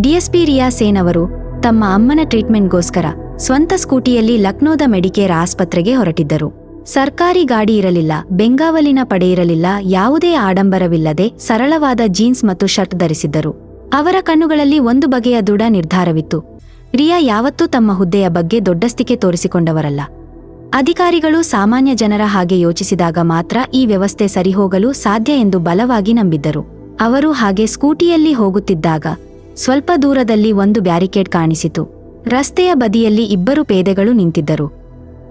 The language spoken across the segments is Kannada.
ಡಿಎಸ್ಪಿ ರಿಯಾ ಸೇನ್ ಅವರು ತಮ್ಮ ಅಮ್ಮನ ಟ್ರೀಟ್ಮೆಂಟ್ಗೋಸ್ಕರ ಸ್ವಂತ ಸ್ಕೂಟಿಯಲ್ಲಿ ಲಕ್ನೋದ ಮೆಡಿಕೇರ್ ಆಸ್ಪತ್ರೆಗೆ ಹೊರಟಿದ್ದರು. ಸರ್ಕಾರಿ ಗಾಡಿ ಇರಲಿಲ್ಲ, ಬೆಂಗಾವಲಿನ ಪಡೆ ಇರಲಿಲ್ಲ, ಯಾವುದೇ ಆಡಂಬರವಿಲ್ಲದೆ ಸರಳವಾದ ಜೀನ್ಸ್ ಮತ್ತು ಶರ್ಟ್ ಧರಿಸಿದ್ದರು. ಅವರ ಕಣ್ಣುಗಳಲ್ಲಿ ಒಂದು ಬಗೆಯ ದೃಢ ನಿರ್ಧಾರವಿತ್ತು. ರಿಯಾ ಯಾವತ್ತೂ ತಮ್ಮ ಹುದ್ದೆಯ ಬಗ್ಗೆ ದೊಡ್ಡಸ್ತಿಕೆ ತೋರಿಸಿಕೊಂಡವರಲ್ಲ. ಅಧಿಕಾರಿಗಳು ಸಾಮಾನ್ಯ ಜನರ ಹಾಗೆ ಯೋಚಿಸಿದಾಗ ಮಾತ್ರ ಈ ವ್ಯವಸ್ಥೆ ಸರಿಹೋಗಲು ಸಾಧ್ಯ ಎಂದು ಬಲವಾಗಿ ನಂಬಿದ್ದರು. ಅವರು ಹಾಗೆ ಸ್ಕೂಟಿಯಲ್ಲಿ ಹೋಗುತ್ತಿದ್ದಾಗ ಸ್ವಲ್ಪ ದೂರದಲ್ಲಿ ಒಂದು ಬ್ಯಾರಿಕೇಡ್ ಕಾಣಿಸಿತು. ರಸ್ತೆಯ ಬದಿಯಲ್ಲಿ ಇಬ್ಬರು ಪೇದೆಗಳು ನಿಂತಿದ್ದರು.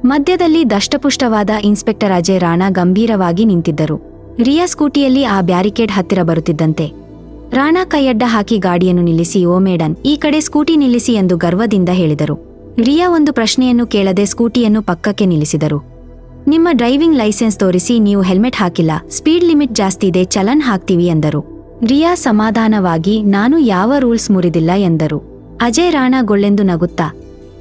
ಮಧ್ಯದಲ್ಲಿ ದಷ್ಟಪುಷ್ಟವಾದ ಇನ್ಸ್ಪೆಕ್ಟರ್ ಅಜಯ್ ರಾಣಾ ಗಂಭೀರವಾಗಿ ನಿಂತಿದ್ದರು. ರಿಯಾ ಸ್ಕೂಟಿಯಲ್ಲಿ ಆ ಬ್ಯಾರಿಕೇಡ್ ಹತ್ತಿರ ಬರುತ್ತಿದ್ದಂತೆ. ರಾಣಾ ಕೈಯಡ್ಡ ಹಾಕಿ ಗಾಡಿಯನ್ನು ನಿಲ್ಲಿಸಿ, ಓ ಮೇಡನ್ ಈ ಕಡೆ ಸ್ಕೂಟಿ ನಿಲ್ಲಿಸಿ ಎಂದು ಗರ್ವದಿಂದ ಹೇಳಿದರು. ರಿಯಾ ಒಂದು ಪ್ರಶ್ನೆಯನ್ನು ಕೇಳದೆ ಸ್ಕೂಟಿಯನ್ನು ಪಕ್ಕಕ್ಕೆ ನಿಲ್ಲಿಸಿದರು. ನಿಮ್ಮ ಡ್ರೈವಿಂಗ್ ಲೈಸೆನ್ಸ್ ತೋರಿಸಿ, ನೀವು ಹೆಲ್ಮೆಟ್ ಹಾಕಿಲ್ಲ, ಸ್ಪೀಡ್ ಲಿಮಿಟ್ ಜಾಸ್ತಿ ಇದೆ, ಚಲನ್ ಹಾಕ್ತೀವಿ ಎಂದರು. ರಿಯಾ ಸಮಾಧಾನವಾಗಿ, ನಾನು ಯಾವ ರೂಲ್ಸ್ ಮುರಿದಿಲ್ಲ ಎಂದರು. ಅಜಯ್ ರಾಣಾ ಗೊಳ್ಳೆಂದು ನಗುತ್ತಾ?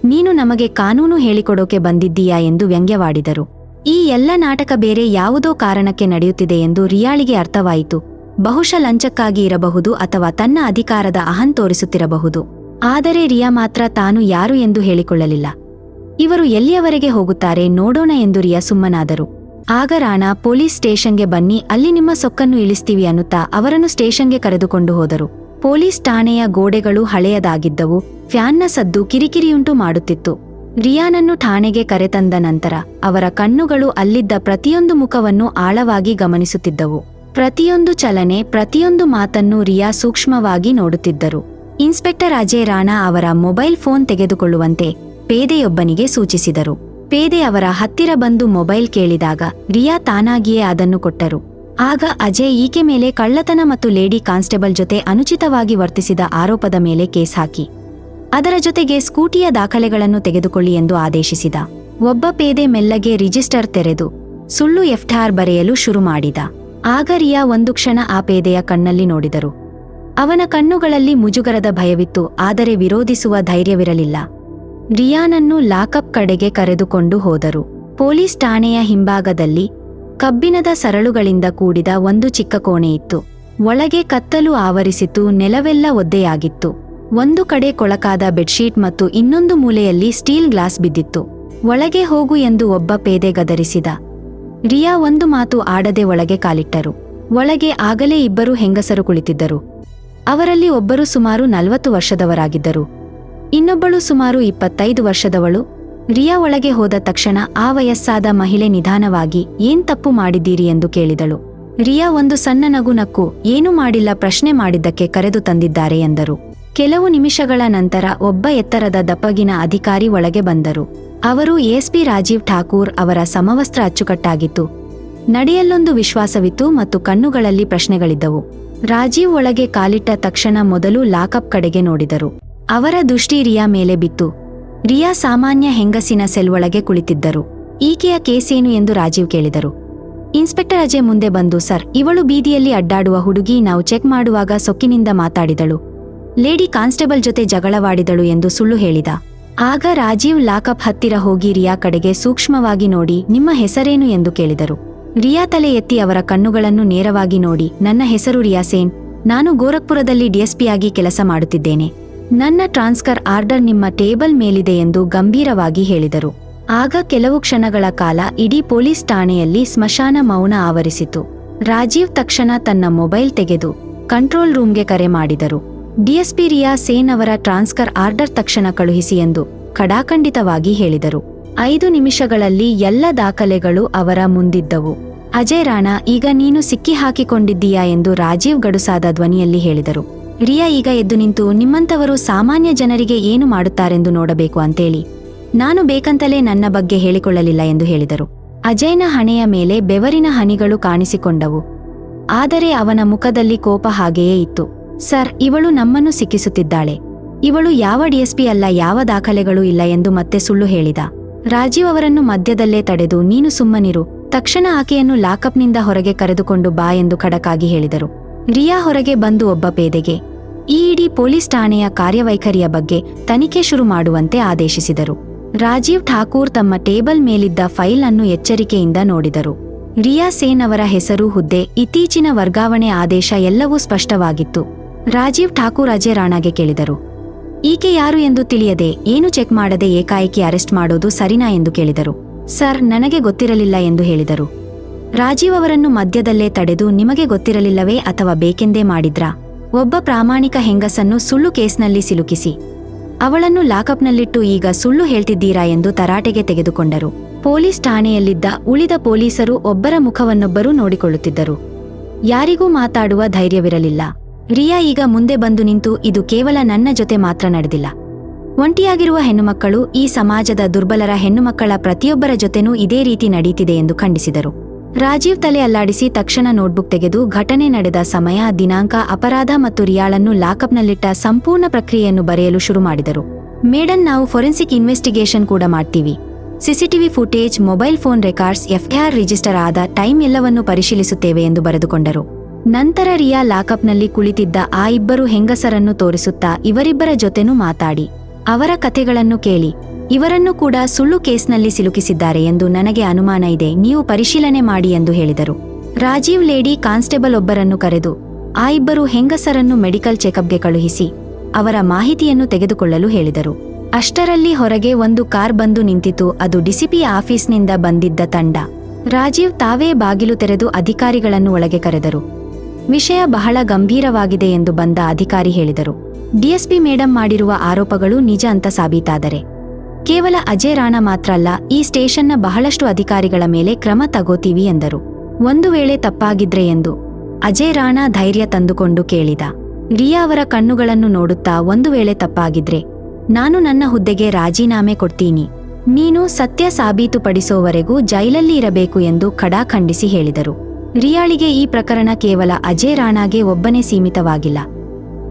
ನೀನು ನಮಗೆ ಕಾನೂನು ಹೇಳಿಕೊಡೋಕೆ ಬಂದಿದ್ದೀಯಾ? ಎಂದು ವ್ಯಂಗ್ಯವಾಡಿದರು. ಈ ಎಲ್ಲ ನಾಟಕ ಬೇರೆ ಯಾವುದೋ ಕಾರಣಕ್ಕೆ ನಡೆಯುತ್ತಿದೆ ಎಂದು ರಿಯಾಳಿಗೆ ಅರ್ಥವಾಯಿತು. ಬಹುಶಃ ಲಂಚಕ್ಕಾಗಿ ಇರಬಹುದು ಅಥವಾ ತನ್ನ ಅಧಿಕಾರದ ಅಹಂ ತೋರಿಸುತ್ತಿರಬಹುದು. ಆದರೆ ರಿಯಾ ಮಾತ್ರ ತಾನು ಯಾರು ಎಂದು ಹೇಳಿಕೊಳ್ಳಲಿಲ್ಲ. ಇವರು ಎಲ್ಲಿಯವರೆಗೆ ಹೋಗುತ್ತಾರೆ ನೋಡೋಣ ಎಂದು ರಿಯಾ ಸುಮ್ಮನಾದರು. ಆಗ ರಾಣಾ ಪೊಲೀಸ್ ಸ್ಟೇಷನ್ಗೆ ಬನ್ನಿ, ಅಲ್ಲಿ ನಿಮ್ಮ ಸೊಕ್ಕನ್ನು ಇಳಿಸ್ತೀವಿ ಅನ್ನುತ್ತಾ ಅವರನ್ನು ಸ್ಟೇಷನ್ಗೆ ಕರೆದುಕೊಂಡು ಹೋದರು. ಪೊಲೀಸ್ ಠಾಣೆಯ ಗೋಡೆಗಳು ಹಳೆಯದಾಗಿದ್ದವು, ಫ್ಯಾನ್ನ ಸದ್ದು ಕಿರಿಕಿರಿಯುಂಟು ಮಾಡುತ್ತಿತ್ತು. ರಿಯಾನನ್ನು ಠಾಣೆಗೆ ಕರೆತಂದ ನಂತರ ಅವರ ಕಣ್ಣುಗಳು ಅಲ್ಲಿದ್ದ ಪ್ರತಿಯೊಂದು ಮುಖವನ್ನು ಆಳವಾಗಿ ಗಮನಿಸುತ್ತಿದ್ದವು. ಪ್ರತಿಯೊಂದು ಚಲನೆ, ಪ್ರತಿಯೊಂದು ಮಾತನ್ನು ರಿಯಾ ಸೂಕ್ಷ್ಮವಾಗಿ ನೋಡುತ್ತಿದ್ದರು. ಇನ್ಸ್ಪೆಕ್ಟರ್ ಅಜಯ್ ರಾಣಾ ಅವರ ಮೊಬೈಲ್ ಫೋನ್ ತೆಗೆದುಕೊಳ್ಳುವಂತೆ ಪೇದೆಯೊಬ್ಬನಿಗೆ ಸೂಚಿಸಿದರು. ಪೇದೆ ಅವರ ಹತ್ತಿರ ಬಂದು ಮೊಬೈಲ್ ಕೇಳಿದಾಗ ರಿಯಾ ತಾನಾಗಿಯೇ ಅದನ್ನು ಕೊಟ್ಟರು. ಆಗ ಅಜಯ್ ಈಕೆ ಮೇಲೆ ಕಳ್ಳತನ ಮತ್ತು ಲೇಡಿ ಕಾನ್ಸ್ಟೇಬಲ್ ಜೊತೆ ಅನುಚಿತವಾಗಿ ವರ್ತಿಸಿದ ಆರೋಪದ ಮೇಲೆ ಕೇಸ್ ಹಾಕಿ. ಅದರ ಜೊತೆಗೆ ಸ್ಕೂಟಿಯ ದಾಖಲೆಗಳನ್ನು ತೆಗೆದುಕೊಳ್ಳಿ ಎಂದು ಆದೇಶಿಸಿದ. ಒಬ್ಬ ಪೇದೆ ಮೆಲ್ಲಗೆ ರಿಜಿಸ್ಟರ್ ತೆರೆದು ಸುಳ್ಳು ಎಫ್ಟಿಆರ್ ಬರೆಯಲು ಶುರು ಮಾಡಿದ. ಆಗ ರಿಯಾ ಒಂದು ಕ್ಷಣ ಆ ಪೇದೆಯ ಕಣ್ಣಲ್ಲಿ ನೋಡಿದರು. ಅವನ ಕಣ್ಣುಗಳಲ್ಲಿ ಮುಜುಗರದ ಭಯವಿತ್ತು, ಆದರೆ ವಿರೋಧಿಸುವ ಧೈರ್ಯವಿರಲಿಲ್ಲ. ರಿಯಾನನ್ನು ಲಾಕಪ್ ಕಡೆಗೆ ಕರೆದುಕೊಂಡು ಹೋದರು. ಪೊಲೀಸ್ ಠಾಣೆಯ ಹಿಂಭಾಗದಲ್ಲಿ ಕಬ್ಬಿಣದ ಸರಳುಗಳಿಂದ ಕೂಡಿದ ಒಂದು ಚಿಕ್ಕ ಕೋಣೆಯಿತ್ತು ಒಳಗೆ ಕತ್ತಲು ಆವರಿಸಿತು, ನೆಲವೆಲ್ಲ ಒದ್ದೆಯಾಗಿತ್ತು. ಒಂದು ಕಡೆ ಕೊಳಕಾದ ಬೆಡ್ಶೀಟ್ ಮತ್ತು ಇನ್ನೊಂದು ಮೂಲೆಯಲ್ಲಿ ಸ್ಟೀಲ್ ಗ್ಲಾಸ್ ಬಿದ್ದಿತ್ತು. ಒಳಗೆ ಹೋಗು ಎಂದು ಒಬ್ಬ ಪೇದೆ ಗದರಿಸಿದ. ರಿಯಾ ಒಂದು ಮಾತು ಆಡದೆ ಒಳಗೆ ಕಾಲಿಟ್ಟರು. ಒಳಗೆ ಆಗಲೇ ಇಬ್ಬರು ಹೆಂಗಸರು ಕುಳಿತಿದ್ದರು. ಅವರಲ್ಲಿ ಒಬ್ಬರು ಸುಮಾರು ನಲವತ್ತು ವರ್ಷದವರಾಗಿದ್ದರು. ಇನ್ನೊಬ್ಬಳು ಸುಮಾರು ಇಪ್ಪತ್ತೈದು ವರ್ಷದವಳು. ರಿಯಾ ಒಳಗೆ ಹೋದ ತಕ್ಷಣ ಆ ವಯಸ್ಸಾದ ಮಹಿಳೆ ನಿಧಾನವಾಗಿ, ಏನ್ ತಪ್ಪು ಮಾಡಿದ್ದೀರಿ? ಎಂದು ಕೇಳಿದಳು. ರಿಯಾ ಒಂದು ಸಣ್ಣ ನಗು ನಕ್ಕು ಏನೂ ಮಾಡಿಲ್ಲ, ಪ್ರಶ್ನೆ ಮಾಡಿದ್ದಕ್ಕೆ ಕರೆದು ತಂದಿದ್ದಾರೆ ಎಂದರು. ಕೆಲವು ನಿಮಿಷಗಳ ನಂತರ ಒಬ್ಬ ಎತ್ತರದ ದಪ್ಪಗಿನ ಅಧಿಕಾರಿ ಒಳಗೆ ಬಂದರು. ಅವರು ಎಸ್ಪಿ ರಾಜೀವ್ ಠಾಕೂರ್ ಅವರ ಸಮವಸ್ತ್ರ ಅಚ್ಚುಕಟ್ಟಾಗಿತ್ತು. ನಡೆಯಲ್ಲೊಂದು ವಿಶ್ವಾಸವಿತ್ತು ಮತ್ತು ಕಣ್ಣುಗಳಲ್ಲಿ ಪ್ರಶ್ನೆಗಳಿದ್ದವು. ರಾಜೀವ್ ಒಳಗೆ ಕಾಲಿಟ್ಟ ತಕ್ಷಣ ಮೊದಲು ಲಾಕಪ್ ಕಡೆಗೆ ನೋಡಿದರು. ಅವರ ದೃಷ್ಟಿ ರಿಯಾ ಮೇಲೆ ಬಿತ್ತು. ರಿಯಾ ಸಾಮಾನ್ಯ ಹೆಂಗಸಿನ ಸೆಲ್ ಕುಳಿತಿದ್ದರು. ಈಕೆಯ ಕೇಸೇನು ಎಂದು ರಾಜೀವ್ ಕೇಳಿದರು. ಇನ್ಸ್ಪೆಕ್ಟರ್ ಅಜಯ್ ಮುಂದೆ ಬಂದು, ಸರ್, ಇವಳು ಬೀದಿಯಲ್ಲಿ ಅಡ್ಡಾಡುವ ಹುಡುಗಿ, ನಾವು ಚೆಕ್ ಮಾಡುವಾಗ ಸೊಕ್ಕಿನಿಂದ ಮಾತಾಡಿದಳು. ಲೇಡಿ ಕಾನ್ಸ್ಟೇಬಲ್ ಜೊತೆ ಜಗಳವಾಡಿದಳು ಎಂದು ಸುಳ್ಳು ಹೇಳಿದ. ಆಗ ರಾಜೀವ್ ಲಾಕಪ್ ಹತ್ತಿರ ಹೋಗಿ ರಿಯಾ ಕಡೆಗೆ ಸೂಕ್ಷ್ಮವಾಗಿ ನೋಡಿ, ನಿಮ್ಮ ಹೆಸರೇನು? ಎಂದು ಕೇಳಿದರು. ರಿಯಾ ತಲೆ ಎತ್ತಿ ಅವರ ಕಣ್ಣುಗಳನ್ನು ನೇರವಾಗಿ ನೋಡಿ, ನನ್ನ ಹೆಸರು ರಿಯಾ ಸೇನ್. ನಾನು ಗೋರಖ್ಪುರದಲ್ಲಿ ಡಿಎಸ್ಪಿಯಾಗಿ ಕೆಲಸ ಮಾಡುತ್ತಿದ್ದೇನೆ. ನನ್ನ ಟ್ರಾನ್ಸ್ಫರ್ ಆರ್ಡರ್ ನಿಮ್ಮ ಟೇಬಲ್ ಮೇಲಿದೆ ಎಂದು ಗಂಭೀರವಾಗಿ ಹೇಳಿದರು. ಆಗ ಕೆಲವು ಕ್ಷಣಗಳ ಕಾಲ ಇಡೀ ಪೊಲೀಸ್ ಠಾಣೆಯಲ್ಲಿ ಸ್ಮಶಾನ ಮೌನ ಆವರಿಸಿತು. ರಾಜೀವ್ ತಕ್ಷಣ ತನ್ನ ಮೊಬೈಲ್ ತೆಗೆದು ಕಂಟ್ರೋಲ್ ರೂಮ್ಗೆ ಕರೆ ಮಾಡಿದರು. ಡಿಎಸ್ಪಿ ರಿಯಾ ಸೇನ್ ಅವರ ಟ್ರಾನ್ಸ್ಫರ್ ಆರ್ಡರ್ ತಕ್ಷಣ ಕಳುಹಿಸಿ ಎಂದು ಖಡಾಖಂಡಿತವಾಗಿ ಹೇಳಿದರು. ಐದು ನಿಮಿಷಗಳಲ್ಲಿ ಎಲ್ಲ ದಾಖಲೆಗಳು ಅವರ ಮುಂದಿದ್ದವು. ಅಜಯ್ ರಾಣಾ, ಈಗ ನೀನು ಸಿಕ್ಕಿ ಹಾಕಿಕೊಂಡಿದ್ದೀಯಾ ಎಂದು ರಾಜೀವ್ ಗಡುಸಾದ ಧ್ವನಿಯಲ್ಲಿ ಹೇಳಿದರು. ರಿಯಾ ಈಗ ಎದ್ದು ನಿಂತು, ನಿಮ್ಮಂಥವರು ಸಾಮಾನ್ಯ ಜನರಿಗೆ ಏನು ಮಾಡುತ್ತಾರೆಂದು ನೋಡಬೇಕು ಅಂತೇಳಿ. ನಾನು ಬೇಕಂತಲೇ ನನ್ನ ಬಗ್ಗೆ ಹೇಳಿಕೊಳ್ಳಲಿಲ್ಲ ಎಂದು ಹೇಳಿದರು. ಅಜಯ್ನ ಹಣೆಯ ಮೇಲೆ ಬೆವರಿನ ಹನಿಗಳು ಕಾಣಿಸಿಕೊಂಡವು. ಆದರೆ ಅವನ ಮುಖದಲ್ಲಿ ಕೋಪ ಹಾಗೆಯೇ ಇತ್ತು. ಸರ್, ಇವಳು ನಮ್ಮನ್ನು ಸಿಕ್ಕಿಸುತ್ತಿದ್ದಾಳೆ. ಇವಳು ಯಾವ ಡಿಎಸ್ಪಿ ಅಲ್ಲ, ಯಾವ ದಾಖಲೆಗಳೂ ಇಲ್ಲ ಎಂದು ಮತ್ತೆ ಸುಳ್ಳು ಹೇಳಿದ. ರಾಜೀವ್ ಅವರನ್ನು ಮಧ್ಯದಲ್ಲೇ ತಡೆದು, ನೀನು ಸುಮ್ಮನಿರು. ತಕ್ಷಣ ಆಕೆಯನ್ನು ಲಾಕಪ್ನಿಂದ ಹೊರಗೆ ಕರೆದುಕೊಂಡು ಬಾ ಎಂದು ಖಡಕಾಗಿ ಹೇಳಿದರು. ರಿಯಾ ಹೊರಗೆ ಬಂದು ಒಬ್ಬ ಪೇದೆಗೆ ಈ ಇಡೀ ಪೊಲೀಸ್ ಠಾಣೆಯ ಕಾರ್ಯವೈಖರಿಯ ಬಗ್ಗೆ ತನಿಖೆ ಶುರು ಮಾಡುವಂತೆ ಆದೇಶಿಸಿದರು. ರಾಜೀವ್ ಠಾಕೂರ್ ತಮ್ಮ ಟೇಬಲ್ ಮೇಲಿದ್ದ ಫೈಲ್ ಅನ್ನು ಎಚ್ಚರಿಕೆಯಿಂದ ನೋಡಿದರು. ರಿಯಾ ಸೇನ್ ಅವರ ಹೆಸರು ಹುದ್ದೆ, ಇತ್ತೀಚಿನ ವರ್ಗಾವಣೆ ಆದೇಶ ಎಲ್ಲವೂ ಸ್ಪಷ್ಟವಾಗಿತ್ತು. ರಾಜೀವ್ ಠಾಕೂರ್ ಅಜಯ್ ರಾಣಾಗೆ ಕೇಳಿದರು. ಈಕೆ ಯಾರು ಎಂದು ತಿಳಿಯದೆ, ಏನು ಚೆಕ್ ಮಾಡದೆ ಏಕಾಏಕಿ ಅರೆಸ್ಟ್ ಮಾಡೋದು ಸರಿನಾ ಎಂದು ಕೇಳಿದರು. ಸರ್, ನನಗೆ ಗೊತ್ತಿರಲಿಲ್ಲ ಎಂದು ಹೇಳಿದರು. ರಾಜೀವ್ ಅವರನ್ನು ಮಧ್ಯದಲ್ಲೇ ತಡೆದು ನಿಮಗೆ ಗೊತ್ತಿರಲಿಲ್ಲವೇ ಅಥವಾ ಬೇಕೆಂದೇ ಮಾಡಿದ್ರಾ? ಒಬ್ಬ ಪ್ರಾಮಾಣಿಕ ಹೆಂಗಸನ್ನು ಸುಳ್ಳು ಕೇಸ್ನಲ್ಲಿ ಸಿಲುಕಿಸಿ. ಅವಳನ್ನು ಲಾಕಪ್ನಲ್ಲಿಟ್ಟು ಈಗ ಸುಳ್ಳು ಹೇಳ್ತಿದ್ದೀರಾ ಎಂದು ತರಾಟೆಗೆ ತೆಗೆದುಕೊಂಡರು. ಪೊಲೀಸ್ ಠಾಣೆಯಲ್ಲಿದ್ದ ಉಳಿದ ಪೊಲೀಸರು ಒಬ್ಬರ ಮುಖವನ್ನೊಬ್ಬರು ನೋಡಿಕೊಳ್ಳುತ್ತಿದ್ದರು. ಯಾರಿಗೂ ಮಾತಾಡುವ ಧೈರ್ಯವಿರಲಿಲ್ಲ. ರಿಯಾ ಈಗ ಮುಂದೆ ಬಂದು ನಿಂತು ಇದು ಕೇವಲ ನನ್ನ ಜೊತೆ ಮಾತ್ರ ನಡೆದಿಲ್ಲ. ಒಂಟಿಯಾಗಿರುವ ಹೆಣ್ಣುಮಕ್ಕಳು ಈ ಸಮಾಜದ ದುರ್ಬಲರ ಹೆಣ್ಣುಮಕ್ಕಳ ಪ್ರತಿಯೊಬ್ಬರ ಜೊತೆನೂ ಇದೇ ರೀತಿ ನಡೀತಿದೆ ಎಂದು ಖಂಡಿಸಿದರು. ರಾಜೀವ್ ತಲೆ ಅಲ್ಲಾಡಿಸಿ ತಕ್ಷಣ ನೋಟ್ಬುಕ್ ತೆಗೆದು ಘಟನೆ ನಡೆದ ಸಮಯ ದಿನಾಂಕ ಅಪರಾಧ ಮತ್ತು ರಿಯಾಳನ್ನು ಲಾಕಪ್ನಲ್ಲಿಟ್ಟ ಸಂಪೂರ್ಣ ಪ್ರಕ್ರಿಯೆಯನ್ನು ಬರೆಯಲು ಶುರು ಮಾಡಿದರು. ಮೇಡನ್ ನಾವು ಫೊರೆನ್ಸಿಕ್ ಇನ್ವೆಸ್ಟಿಗೇಷನ್ ಕೂಡ ಮಾಡ್ತೀವಿ. CCTV footage, mobile phone records FIR register ಆದ ಟೈಮ್ ಎಲ್ಲವನ್ನೂ ಪರಿಶೀಲಿಸುತ್ತೇವೆ ಎಂದು ಬರೆದುಕೊಂಡರು. ನಂತರ ರಿಯಾ ಲಾಕಪ್ನಲ್ಲಿ ಕುಳಿತಿದ್ದ ಆ ಇಬ್ಬರು ಹೆಂಗಸರನ್ನು ತೋರಿಸುತ್ತಾ ಇವರಿಬ್ಬರ ಜೊತೆನೂ ಮಾತಾಡಿ. ಅವರ ಕಥೆಗಳನ್ನು ಕೇಳಿ. ಇವರನ್ನು ಕೂಡ ಸುಳ್ಳು ಕೇಸ್ನಲ್ಲಿ ಸಿಲುಕಿಸಿದ್ದಾರೆ ಎಂದು ನನಗೆ ಅನುಮಾನ ಇದೆ. ನೀವು ಪರಿಶೀಲನೆ ಮಾಡಿ ಎಂದು ಹೇಳಿದರು. ರಾಜೀವ್ ಲೇಡಿ ಕಾನ್ಸ್ಟೇಬಲ್ ಒಬ್ಬರನ್ನು ಕರೆದು, ಆ ಇಬ್ಬರು ಹೆಂಗಸರನ್ನು ಮೆಡಿಕಲ್ ಚೆಕಪ್ಗೆ ಕಳುಹಿಸಿ, ಅವರ ಮಾಹಿತಿಯನ್ನು ತೆಗೆದುಕೊಳ್ಳಲು ಹೇಳಿದರು. ಅಷ್ಟರಲ್ಲಿ ಹೊರಗೆ ಒಂದು ಕಾರ್ ಬಂದು ನಿಂತಿತು. ಅದು ಡಿಸಿಪಿ ಆಫೀಸ್ನಿಂದ ಬಂದಿದ್ದ ತಂಡ. ರಾಜೀವ್ ತಾವೇ ಬಾಗಿಲು ತೆರೆದು ಅಧಿಕಾರಿಗಳನ್ನು ಒಳಗೆ ಕರೆದರು. ವಿಷಯ ಬಹಳ ಗಂಭೀರವಾಗಿದೆ ಎಂದು ಬಂದ ಅಧಿಕಾರಿ ಹೇಳಿದರು. ಡಿಎಸ್ಪಿ ಮೇಡಂ ಮಾಡಿರುವ ಆರೋಪಗಳು ನಿಜ ಅಂತ ಸಾಬೀತಾದರೆ ಕೇವಲ ಅಜಯ್ ರಾಣಾ ಮಾತ್ರ ಅಲ್ಲ, ಈ ಸ್ಟೇಷನ್ನ ಬಹಳಷ್ಟು ಅಧಿಕಾರಿಗಳ ಮೇಲೆ ಕ್ರಮ ತಗೋತೀವಿ ಎಂದರು. ಒಂದು ವೇಳೆ ತಪ್ಪಾಗಿದ್ರೆ ಎಂದು ಅಜಯ್ ರಾಣಾ ಧೈರ್ಯ ತಂದುಕೊಂಡು ಕೇಳಿದ. ರಿಯಾ ಅವರ ಕಣ್ಣುಗಳನ್ನು ನೋಡುತ್ತಾ ಒಂದು ವೇಳೆ ತಪ್ಪಾಗಿದ್ರೆ, ನಾನು ನನ್ನ ಹುದ್ದೆಗೆ ರಾಜೀನಾಮೆ ಕೊಡ್ತೀನಿ, ನೀನು ಸತ್ಯ ಸಾಬೀತುಪಡಿಸೋವರೆಗೂ ಜೈಲಲ್ಲಿ ಇರಬೇಕು ಎಂದು ಖಡಾಖಂಡಿಸಿ ಹೇಳಿದರು. ರಿಯಾಳಿಗೆ ಈ ಪ್ರಕರಣ ಕೇವಲ ಅಜಯ್ ರಾಣಾಗೆ ಒಬ್ಬನೇ ಸೀಮಿತವಾಗಿಲ್ಲ.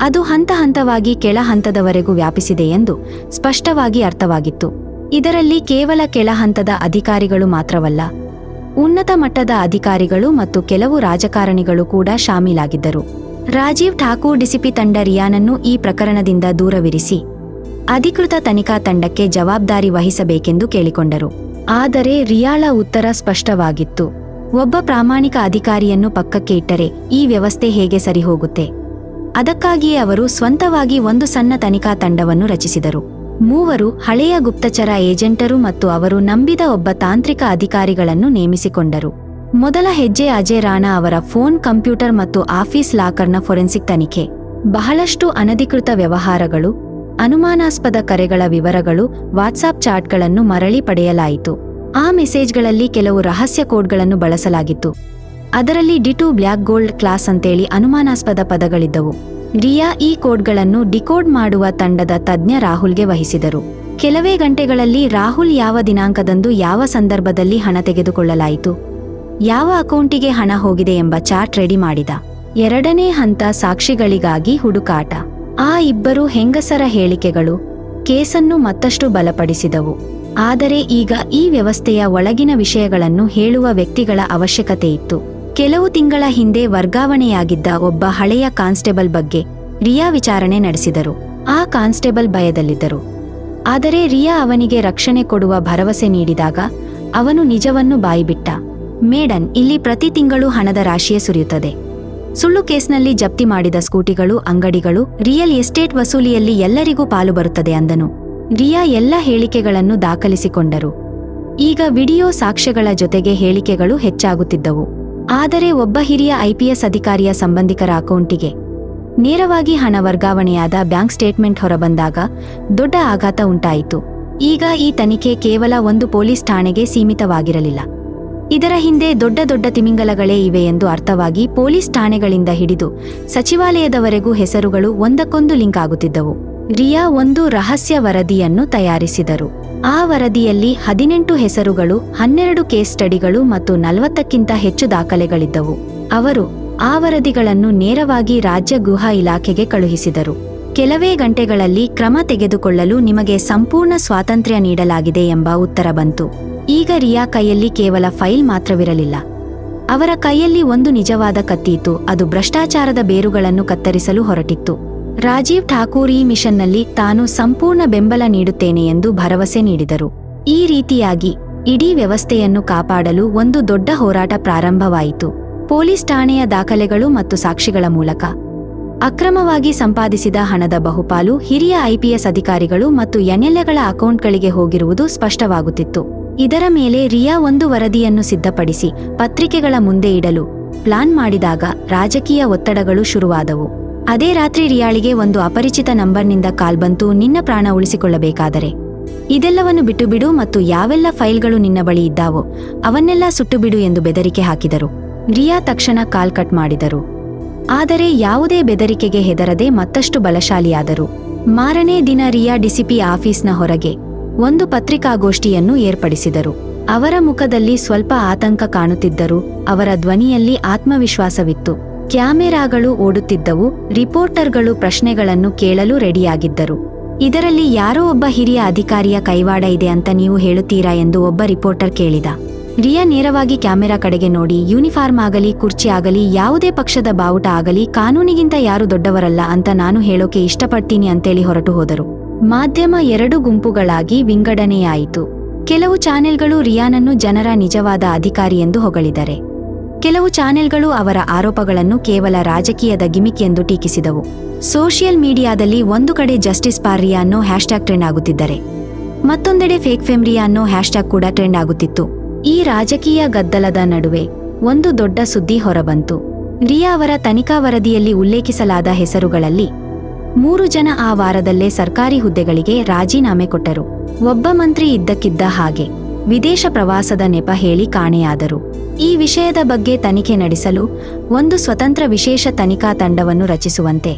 ಅದು ಹಂತ ಹಂತವಾಗಿ ಕೆಳ ಹಂತದವರೆಗೂ ವ್ಯಾಪಿಸಿದೆ ಎಂದು ಸ್ಪಷ್ಟವಾಗಿ ಅರ್ಥವಾಗಿತ್ತು. ಇದರಲ್ಲಿ ಕೇವಲ ಕೆಳ ಹಂತದ ಅಧಿಕಾರಿಗಳು ಮಾತ್ರವಲ್ಲ, ಉನ್ನತ ಮಟ್ಟದ ಅಧಿಕಾರಿಗಳು ಮತ್ತು ಕೆಲವು ರಾಜಕಾರಣಿಗಳು ಕೂಡ ಶಾಮೀಲಾಗಿದ್ದರು. ರಾಜೀವ್ ಠಾಕೂರ್ ಡಿಸಿಪಿ ತಂಡ ರಿಯಾನನ್ನು ಈ ಪ್ರಕರಣದಿಂದ ದೂರವಿರಿಸಿ, ಅಧಿಕೃತ ತನಿಖಾ ತಂಡಕ್ಕೆ ಜವಾಬ್ದಾರಿ ವಹಿಸಬೇಕೆಂದು ಕೇಳಿಕೊಂಡರು. ಆದರೆ ರಿಯಾಳ ಉತ್ತರ ಸ್ಪಷ್ಟವಾಗಿತ್ತು. ಒಬ್ಬ ಪ್ರಾಮಾಣಿಕ ಅಧಿಕಾರಿಯನ್ನು ಪಕ್ಕಕ್ಕೆ ಇಟ್ಟರೆ ಈ ವ್ಯವಸ್ಥೆ ಹೇಗೆ ಸರಿಹೋಗುತ್ತೆ? ಅದಕ್ಕಾಗಿಯೇ ಅವರು ಸ್ವಂತವಾಗಿ ಒಂದು ಸಣ್ಣ ತನಿಖಾ ತಂಡವನ್ನು ರಚಿಸಿದರು. ಮೂವರು ಹಳೆಯ ಗುಪ್ತಚರ ಏಜೆಂಟರು ಮತ್ತು ಅವರು ನಂಬಿದ ಒಬ್ಬ ತಾಂತ್ರಿಕ ಅಧಿಕಾರಿಗಳನ್ನು ನೇಮಿಸಿಕೊಂಡರು. ಮೊದಲ ಹೆಜ್ಜೆ ಅಜಯ್ ರಾಣಾ ಅವರ ಫೋನ್, ಕಂಪ್ಯೂಟರ್ ಮತ್ತು ಆಫೀಸ್ ಲಾಕರ್ನ ಫೊರೆನ್ಸಿಕ್ ತನಿಖೆ. ಬಹಳಷ್ಟು ಅನಧಿಕೃತ ವ್ಯವಹಾರಗಳು, ಅನುಮಾನಾಸ್ಪದ ಕರೆಗಳ ವಿವರಗಳು, ವಾಟ್ಸಾಪ್ ಚಾಟ್ಗಳನ್ನು ಮರಳಿ ಪಡೆಯಲಾಯಿತು. ಆ ಮೆಸೇಜ್ಗಳಲ್ಲಿ ಕೆಲವು ರಹಸ್ಯ ಕೋಡ್ಗಳನ್ನು ಬಳಸಲಾಗಿತ್ತು. ಅದರಲ್ಲಿ ಡಿಟು ಬ್ಲ್ಯಾಕ್ ಗೋಲ್ಡ್ ಕ್ಲಾಸ್ ಅಂತೇಳಿ ಅನುಮಾನಾಸ್ಪದ ಪದಗಳಿದ್ದವು. ರಿಯಾ ಈ ಕೋಡ್ಗಳನ್ನು ಡಿಕೋಡ್ ಮಾಡುವ ತಂಡದ ತಜ್ಞ ರಾಹುಲ್ಗೆ ವಹಿಸಿದರು. ಕೆಲವೇ ಗಂಟೆಗಳಲ್ಲಿ ರಾಹುಲ್ ಯಾವ ದಿನಾಂಕದಂದು ಯಾವ ಸಂದರ್ಭದಲ್ಲಿ ಹಣ ತೆಗೆದುಕೊಳ್ಳಲಾಯಿತು, ಯಾವ ಅಕೌಂಟಿಗೆ ಹಣ ಹೋಗಿದೆ ಎಂಬ ಚಾರ್ಟ್ ರೆಡಿ ಮಾಡಿದ. ಎರಡನೇ ಹಂತ ಸಾಕ್ಷಿಗಳಿಗಾಗಿ ಹುಡುಕಾಟ. ಆ ಇಬ್ಬರು ಹೆಂಗಸರ ಹೇಳಿಕೆಗಳು ಕೇಸನ್ನು ಮತ್ತಷ್ಟು ಬಲಪಡಿಸಿದವು. ಆದರೆ ಈಗ ಈ ವ್ಯವಸ್ಥೆಯ ಒಳಗಿನ ವಿಷಯಗಳನ್ನು ಹೇಳುವ ವ್ಯಕ್ತಿಗಳ ಅವಶ್ಯಕತೆ ಇತ್ತು. ಕೆಲವು ತಿಂಗಳ ಹಿಂದೆ ವರ್ಗಾವಣೆಯಾಗಿದ್ದ ಒಬ್ಬ ಹಳೆಯ ಕಾನ್ಸ್ಟೇಬಲ್ ಬಗ್ಗೆ ರಿಯಾ ವಿಚಾರಣೆ ನಡೆಸಿದರು. ಆ ಕಾನ್ಸ್ಟೇಬಲ್ ಭಯದಲ್ಲಿದ್ದರು. ಆದರೆ ರಿಯಾ ಅವನಿಗೆ ರಕ್ಷಣೆ ಕೊಡುವ ಭರವಸೆ ನೀಡಿದಾಗ ಅವನು ನಿಜವನ್ನು ಬಾಯಿಬಿಟ್ಟ. ಮೇಡನ್, ಇಲ್ಲಿ ಪ್ರತಿ ತಿಂಗಳು ಹಣದ ರಾಶಿಯೇ ಸುರಿಯುತ್ತದೆ. ಸುಳ್ಳು ಕೇಸ್ನಲ್ಲಿ ಜಪ್ತಿ ಮಾಡಿದ ಸ್ಕೂಟಿಗಳು, ಅಂಗಡಿಗಳು, ರಿಯಲ್ ಎಸ್ಟೇಟ್ ವಸೂಲಿಯಲ್ಲಿ ಎಲ್ಲರಿಗೂ ಪಾಲು ಬರುತ್ತದೆ ಅಂದನು. ರಿಯಾ ಎಲ್ಲ ಹೇಳಿಕೆಗಳನ್ನು ದಾಖಲಿಸಿಕೊಂಡರು. ಈಗ ವಿಡಿಯೋ ಸಾಕ್ಷ್ಯಗಳ ಜೊತೆಗೆ ಹೇಳಿಕೆಗಳು ಹೆಚ್ಚಾಗುತ್ತಿದ್ದವು. ಆದರೆ ಒಬ್ಬ ಹಿರಿಯ ಐಪಿಎಸ್ ಅಧಿಕಾರಿಯ ಸಂಬಂಧಿಕರ ಅಕೌಂಟಿಗೆ ನೇರವಾಗಿ ಹಣ ವರ್ಗಾವಣೆಯಾದ ಬ್ಯಾಂಕ್ ಸ್ಟೇಟ್ಮೆಂಟ್ ಹೊರಬಂದಾಗ ದೊಡ್ಡ ಆಘಾತ ಉಂಟಾಯಿತು. ಈಗ ಈ ತನಿಖೆ ಕೇವಲ ಒಂದು ಪೊಲೀಸ್ ಠಾಣೆಗೆ ಸೀಮಿತವಾಗಿರಲಿಲ್ಲ. ಇದರ ಹಿಂದೆ ದೊಡ್ಡ ದೊಡ್ಡ ತಿಮಿಂಗಲಗಳೇ ಇವೆ ಎಂದು ಅರ್ಥವಾಗಿ ಪೊಲೀಸ್ ಠಾಣೆಗಳಿಂದ ಹಿಡಿದು ಸಚಿವಾಲಯದವರೆಗೂ ಹೆಸರುಗಳು ಒಂದಕ್ಕೊಂದು ಲಿಂಕ್ ಆಗುತ್ತಿದ್ದವು. ರಿಯಾ ಒಂದು ರಹಸ್ಯ ವರದಿಯನ್ನು ತಯಾರಿಸಿದರು. ಆ ವರದಿಯಲ್ಲಿ ಹದಿನೆಂಟು ಹೆಸರುಗಳು, ಹನ್ನೆರಡು ಕೇಸ್ ಸ್ಟಡಿಗಳು ಮತ್ತು ನಲವತ್ತಕ್ಕಿಂತ ಹೆಚ್ಚು ದಾಖಲೆಗಳಿದ್ದವು. ಅವರು ಆ ವರದಿಗಳನ್ನು ನೇರವಾಗಿ ರಾಜ್ಯ ಗೃಹ ಇಲಾಖೆಗೆ ಕಳುಹಿಸಿದರು. ಕೆಲವೇ ಗಂಟೆಗಳಲ್ಲಿ ಕ್ರಮ ತೆಗೆದುಕೊಳ್ಳಲು ನಿಮಗೆ ಸಂಪೂರ್ಣ ಸ್ವಾತಂತ್ರ್ಯ ನೀಡಲಾಗಿದೆ ಎಂಬ ಉತ್ತರ ಬಂತು. ಈಗ ರಿಯಾ ಕೈಯಲ್ಲಿ ಕೇವಲ ಫೈಲ್ ಮಾತ್ರವಿರಲಿಲ್ಲ. ಅವರ ಕೈಯಲ್ಲಿ ಒಂದು ನಿಜವಾದ ಕತ್ತಿಯಿತು ಅದು ಭ್ರಷ್ಟಾಚಾರದ ಬೇರುಗಳನ್ನು ಕತ್ತರಿಸಲು ಹೊರಟಿತ್ತು. ರಾಜೀವ್ ಠಾಕೂರ್ ಈ ಮಿಷನ್ನಲ್ಲಿ ತಾನು ಸಂಪೂರ್ಣ ಬೆಂಬಲ ನೀಡುತ್ತೇನೆ ಎಂದು ಭರವಸೆ ನೀಡಿದರು. ಈ ರೀತಿಯಾಗಿ ಇಡೀ ವ್ಯವಸ್ಥೆಯನ್ನು ಕಾಪಾಡಲು ಒಂದು ದೊಡ್ಡ ಹೋರಾಟ ಪ್ರಾರಂಭವಾಯಿತು. ಪೊಲೀಸ್ ಠಾಣೆಯ ದಾಖಲೆಗಳು ಮತ್ತು ಸಾಕ್ಷಿಗಳ ಮೂಲಕ. ಅಕ್ರಮವಾಗಿ ಸಂಪಾದಿಸಿದ ಹಣದ ಬಹುಪಾಲು ಹಿರಿಯ ಐಪಿಎಸ್ ಅಧಿಕಾರಿಗಳು ಮತ್ತು ಎನ್ಎಲ್ಎಗಳ ಅಕೌಂಟ್ಗಳಿಗೆ ಹೋಗಿರುವುದು ಸ್ಪಷ್ಟವಾಗುತ್ತಿತ್ತು. ಇದರ ಮೇಲೆ ರಿಯಾ ಒಂದು ವರದಿಯನ್ನು ಸಿದ್ಧಪಡಿಸಿ ಪತ್ರಿಕೆಗಳ ಮುಂದೆ ಇಡಲು ಪ್ಲಾನ್ ಮಾಡಿದಾಗ ರಾಜಕೀಯ ಒತ್ತಡಗಳು ಶುರುವಾದವು. ಅದೇ ರಾತ್ರಿ ರಿಯಾಳಿಗೆ ಒಂದು ಅಪರಿಚಿತ ನಂಬರ್ನಿಂದ ಕಾಲ್ ಬಂತು ನಿನ್ನ ಪ್ರಾಣ ಉಳಿಸಿಕೊಳ್ಳಬೇಕಾದರೆ. ಇದೆಲ್ಲವನ್ನು ಬಿಟ್ಟು ಬಿಡು ಮತ್ತು ಯಾವೆಲ್ಲ ಫೈಲ್ಗಳು ನಿನ್ನ ಬಳಿ ಇದ್ದಾವೋ ಅವನ್ನೆಲ್ಲ ಸುಟ್ಟು ಬಿಡು ಎಂದು ಬೆದರಿಕೆ ಹಾಕಿದರು. ರಿಯಾ ತಕ್ಷಣ ಕಾಲ್ ಕಟ್ ಮಾಡಿದರು. ಆದರೆ ಯಾವುದೇ ಬೆದರಿಕೆಗೆ ಹೆದರದೆ ಮತ್ತಷ್ಟು ಬಲಶಾಲಿಯಾದರು. ಮಾರನೇ ದಿನ ರಿಯಾ ಡಿಸಿಪಿ ಆಫೀಸ್ನ ಹೊರಗೆ ಒಂದು ಪತ್ರಿಕಾಗೋಷ್ಠಿಯನ್ನು ಏರ್ಪಡಿಸಿದರು. ಅವರ ಮುಖದಲ್ಲಿ ಸ್ವಲ್ಪ ಆತಂಕ ಕಾಣುತ್ತಿದ್ದರು ಅವರ ಧ್ವನಿಯಲ್ಲಿ ಆತ್ಮವಿಶ್ವಾಸವಿತ್ತು. ಕ್ಯಾಮೆರಾಗಳು ಓಡುತ್ತಿದ್ದವು, ರಿಪೋರ್ಟರ್ಗಳು ಪ್ರಶ್ನೆಗಳನ್ನು ಕೇಳಲು ರೆಡಿಯಾಗಿದ್ದರು. ಇದರಲ್ಲಿ ಯಾರೋ ಒಬ್ಬ ಹಿರಿಯ ಅಧಿಕಾರಿಯ ಕೈವಾಡ ಇದೆ ಅಂತ ನೀವು ಹೇಳುತ್ತೀರಾ ಎಂದು ಒಬ್ಬ ರಿಪೋರ್ಟರ್ ಕೇಳಿದ. ರಿಯಾ ನೇರವಾಗಿ ಕ್ಯಾಮೆರಾ ಕಡೆಗೆ ನೋಡಿ, ಯೂನಿಫಾರ್ಮ್ ಆಗಲಿ, ಕುರ್ಚಿ ಆಗಲಿ, ಯಾವುದೇ ಪಕ್ಷದ ಬಾವುಟ ಆಗಲಿ, ಕಾನೂನಿಗಿಂತ ಯಾರು ದೊಡ್ಡವರಲ್ಲ ಅಂತ ನಾನು ಹೇಳೋಕೆ ಇಷ್ಟಪಡ್ತೀನಿ ಅಂತೇಳಿ ಹೊರಟು ಹೋದರು. ಮಾಧ್ಯಮ ಎರಡು ಗುಂಪುಗಳಾಗಿ ವಿಂಗಡಣೆಯಾಯಿತು ಕೆಲವು ಚಾನೆಲ್ಗಳು ರಿಯಾನನ್ನು ಜನರ ನಿಜವಾದ ಅಧಿಕಾರಿ ಎಂದು ಹೊಗಳಿದರೆ. ಕೆಲವು ಚಾನೆಲ್ಗಳು ಅವರ ಆರೋಪಗಳನ್ನು ಕೇವಲ ರಾಜಕೀಯದ ಗಿಮಿಕ್ ಎಂದು ಟೀಕಿಸಿದವು. ಸೋಷಿಯಲ್ ಮೀಡಿಯಾದಲ್ಲಿ ಒಂದು ಕಡೆ ಜಸ್ಟಿಸ್ ಪಾರ್ ರಿಯಾ ಅನ್ನೋ ಹ್ಯಾಶ್ಟ್ಯಾಗ್ ಟ್ರೆಂಡ್ ಆಗುತ್ತಿದ್ದರೆ, ಮತ್ತೊಂದೆಡೆ ಫೇಕ್ ಫೆಮ್ರಿಯಾ ಅನ್ನೋ ಹ್ಯಾಶ್ಟ್ಯಾಗ್ ಕೂಡ ಟ್ರೆಂಡ್ ಆಗುತ್ತಿತ್ತು. ಈ ರಾಜಕೀಯ ಗದ್ದಲದ ನಡುವೆ ಒಂದು ದೊಡ್ಡ ಸುದ್ದಿ ಹೊರಬಂತು. ರಿಯಾ ಅವರ ತನಿಖಾ ವರದಿಯಲ್ಲಿ ಉಲ್ಲೇಖಿಸಲಾದ ಹೆಸರುಗಳಲ್ಲಿ, ಮೂರು ಜನ ಆ ವಾರದಲ್ಲೇ ಸರ್ಕಾರಿ ಹುದ್ದೆಗಳಿಗೆ ರಾಜೀನಾಮೆ ಕೊಟ್ಟರು. ಒಬ್ಬ ಮಂತ್ರಿ ಇದ್ದಕ್ಕಿದ್ದ ಹಾಗೆ. ವಿದೇಶ ಪ್ರವಾಸದ ನೆಪ ಹೇಳಿ ಕಾಣೆಯಾದರು. ಈ ವಿಷಯದ ಬಗ್ಗೆ ತನಿಖೆ ನಡೆಸಲು ಒಂದು ಸ್ವತಂತ್ರ ವಿಶೇಷ ತನಿಖಾ ತಂಡವನ್ನು ರಚಿಸುವಂತೆ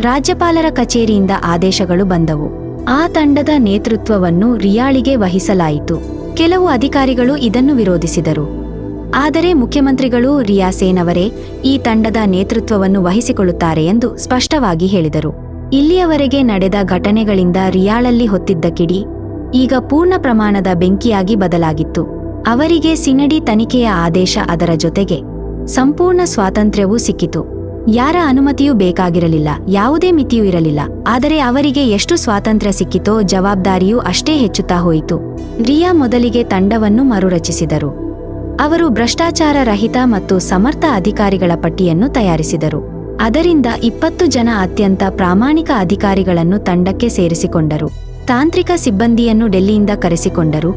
ರಾಜ್ಯಪಾಲರ ಕಚೇರಿಯಿಂದ ಆದೇಶಗಳು ಬಂದವು. ಆ ತಂಡದ ನೇತೃತ್ವವನ್ನು ರಿಯಾಳಿಗೆ ವಹಿಸಲಾಯಿತು. ಕೆಲವು ಅಧಿಕಾರಿಗಳು ಇದನ್ನು ವಿರೋಧಿಸಿದರು. ಆದರೆ ಮುಖ್ಯಮಂತ್ರಿಗಳು ರಿಯಾಸೇನ್ ಅವರೇ ಈ ತಂಡದ ನೇತೃತ್ವವನ್ನು ವಹಿಸಿಕೊಳ್ಳುತ್ತಾರೆ ಎಂದು ಸ್ಪಷ್ಟವಾಗಿ ಹೇಳಿದರು. ಇಲ್ಲಿಯವರೆಗೆ ನಡೆದ ಘಟನೆಗಳಿಂದ ರಿಯಾಳಲ್ಲಿ ಹೊತ್ತಿದ್ದ ಕಿಡಿ ಈಗ ಪೂರ್ಣ ಪ್ರಮಾಣದ ಬೆಂಕಿಯಾಗಿ ಬದಲಾಗಿತ್ತು. ಅವರಿಗೆ ಸಿನಡಿ ತನಿಖೆಯ ಆದೇಶ ಅದರ ಜೊತೆಗೆ ಸಂಪೂರ್ಣ ಸ್ವಾತಂತ್ರ್ಯವೂ ಸಿಕ್ಕಿತು. ಯಾರ ಅನುಮತಿಯೂ ಬೇಕಾಗಿರಲಿಲ್ಲ, ಯಾವುದೇ ಮಿತಿಯೂ ಇರಲಿಲ್ಲ. ಆದರೆ ಅವರಿಗೆ ಎಷ್ಟು ಸ್ವಾತಂತ್ರ್ಯ ಸಿಕ್ಕಿತೋ ಜವಾಬ್ದಾರಿಯೂ ಅಷ್ಟೇ ಹೆಚ್ಚುತ್ತಾ ಹೋಯಿತು. ರಿಯಾ ಮೊದಲಿಗೆ ತಂಡವನ್ನು ಮರುರಚಿಸಿದರು. ಅವರು ಭ್ರಷ್ಟಾಚಾರ ರಹಿತ ಮತ್ತು ಸಮರ್ಥ ಅಧಿಕಾರಿಗಳ ಪಟ್ಟಿಯನ್ನು ತಯಾರಿಸಿದರು. ಅದರಿಂದ ಇಪ್ಪತ್ತು ಜನ ಅತ್ಯಂತ ಪ್ರಾಮಾಣಿಕ ಅಧಿಕಾರಿಗಳನ್ನು ತಂಡಕ್ಕೆ ಸೇರಿಸಿಕೊಂಡರು. ತಾಂತ್ರಿಕ ಸಿಬ್ಬಂದಿಯನ್ನು ಡೆಲ್ಲಿಯಿಂದ ಕರೆಸಿಕೊಂಡರು.